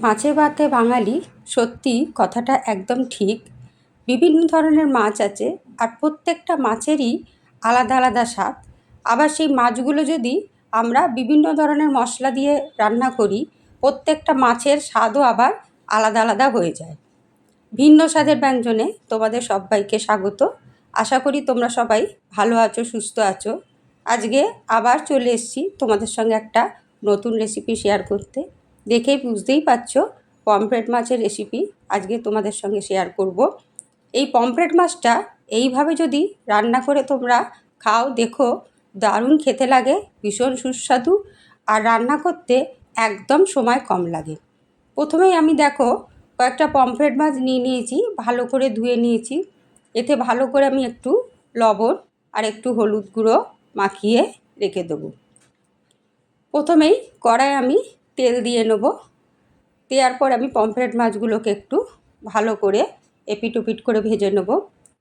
মাছে ভাতে বাঙালি, সত্যি কথাটা একদম ঠিক। বিভিন্ন ধরনের মাছ আছে আর প্রত্যেকটা মাছেরই আলাদা আলাদা স্বাদ। আবার সেই মাছগুলো যদি আমরা বিভিন্ন ধরনের মশলা দিয়ে রান্না করি, প্রত্যেকটা মাছের স্বাদও আবার আলাদা আলাদা হয়ে যায়। ভিন্ন স্বাদের ব্যঞ্জনে তোমাদের সবাইকে স্বাগত। আশা করি তোমরা সবাই ভালো আছো, সুস্থ আছো। আজকে আবার চলে এসেছি তোমাদের সঙ্গে একটা নতুন রেসিপি শেয়ার করতে। দেখেই বুঝতেই পারছ পমফ্রেট মাছের রেসিপি আজকে তোমাদের সঙ্গে শেয়ার করব। এই পমফ্রেট মাছটা এইভাবে যদি রান্না করে তোমরা খাও, দেখো দারুণ খেতে লাগে, ভীষণ সুস্বাদু আর রান্না করতে একদম সময় কম লাগে। প্রথমেই আমি দেখো কয়েকটা পমফ্রেট মাছ নিয়ে নিয়েছি, ভালো করে ধুয়ে নিয়েছি। এতে ভালো করে আমি একটু লবণ আর একটু হলুদ গুঁড়ো মাখিয়ে রেখে দেবো। প্রথমেই কড়াই আমি তেল দিয়ে নেব। দেওয়ার পর আমি পমফ্রেট মাছগুলোকে একটু ভালো করে এপিট ওপিট করে ভেজে নেব।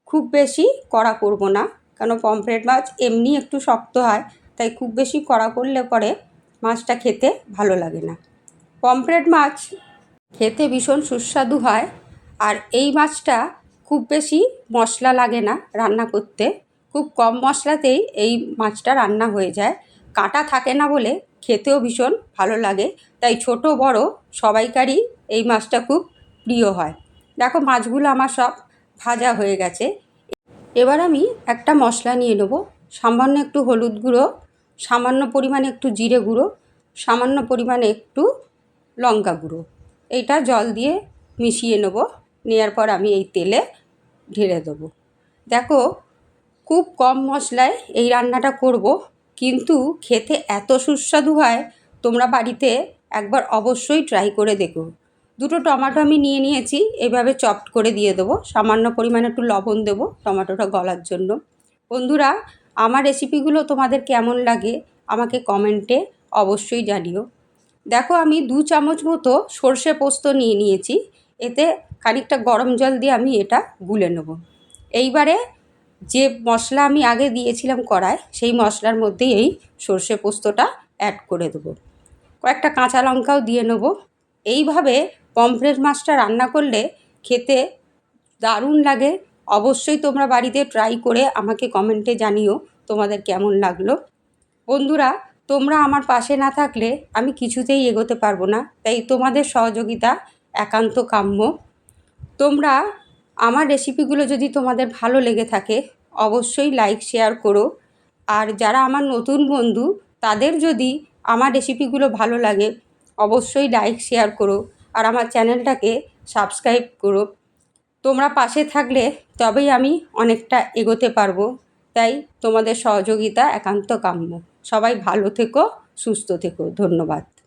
খুব বেশি কড়া করব না, কেন পমফ্রেট মাছ এমনি একটু শক্ত হয়, তাই খুব বেশি কড়া করলে পরে মাছটা খেতে ভালো লাগে না। পমফ্রেট মাছ খেতে ভীষণ সুস্বাদু হয় আর এই মাছটা খুব বেশি মশলা লাগে না রান্না করতে। খুব কম মশলাতেই এই মাছটা রান্না হয়ে যায়। কাঁটা থাকে না বলে খেতেও ভীষণ ভালো লাগে। তাই ছোট, বড় সবাইকারই এই মাছটা খুব প্রিয় হয়। দেখো মাছগুলো আমার সব ভাজা হয়ে গেছে। এবার আমি একটা মশলা নিয়ে নেব। সামান্য একটু হলুদ গুঁড়ো, সামান্য পরিমাণে একটু জিরে গুঁড়ো, সামান্য পরিমাণে একটু লঙ্কা গুঁড়ো। এইটা জল দিয়ে মিশিয়ে নেব। নেওয়ার পর আমি এই তেলে ঢেলে দেবো। দেখো খুব কম মশলায় এই রান্নাটা করব। কিন্তু খেতে এত সুস্বাদু হয়, তোমরা বাড়িতে একবার অবশ্যই ট্রাই করে দেখো। দুটো টমাটো আমি নিয়ে নিয়েছি, এভাবে চপড করে দিয়ে দেবো। সামান্য পরিমাণে একটু লবণ দেবো টমাটোটা গলার জন্য। বন্ধুরা, আমার রেসিপিগুলো তোমাদের কেমন লাগে আমাকে কমেন্টে অবশ্যই জানিও। দেখো, আমি দু চামচ মতো সর্ষে পোস্ত নিয়ে নিয়েছি। এতে খানিকটা গরম জল দিয়ে আমি এটা গুলে নেব। এইবারে যে মশলা আমি আগে দিয়েছিলাম কড়ায় সেই মশলার মধ্যেই এই সর্ষে পোস্তটা অ্যাড করে দেবো। কয়েকটা কাঁচা লঙ্কাও দিয়ে নেব। এইভাবে পমফ্রেট মাছটা রান্না করলে খেতে দারুণ লাগে। অবশ্যই তোমরা বাড়িতে ট্রাই করে আমাকে কমেন্টে জানিও তোমাদের কেমন লাগল। বন্ধুরা, তোমরা আমার পাশে না থাকলে আমি কিছুতেই এগোতে পারব না, তাই তোমাদের সহযোগিতা একান্ত কাম্য। তোমরা আমার রেসিপিগুলো যদি তোমাদের ভালো লেগে থাকে, অবশ্যই লাইক শেয়ার করো। আর যারা আমার নতুন বন্ধু, তাদের যদি আমার রেসিপিগুলো ভালো লাগে, অবশ্যই লাইক শেয়ার করো। আর আমার চ্যানেলটাকে সাবস্ক্রাইব করো। তোমরা পাশে থাকলে তবেই আমি অনেকটা এগোতে পারব। তাই তোমাদের সহযোগিতা একান্ত কাম্য। সবাই ভালো থেকো, সুস্থ থেকো। ধন্যবাদ।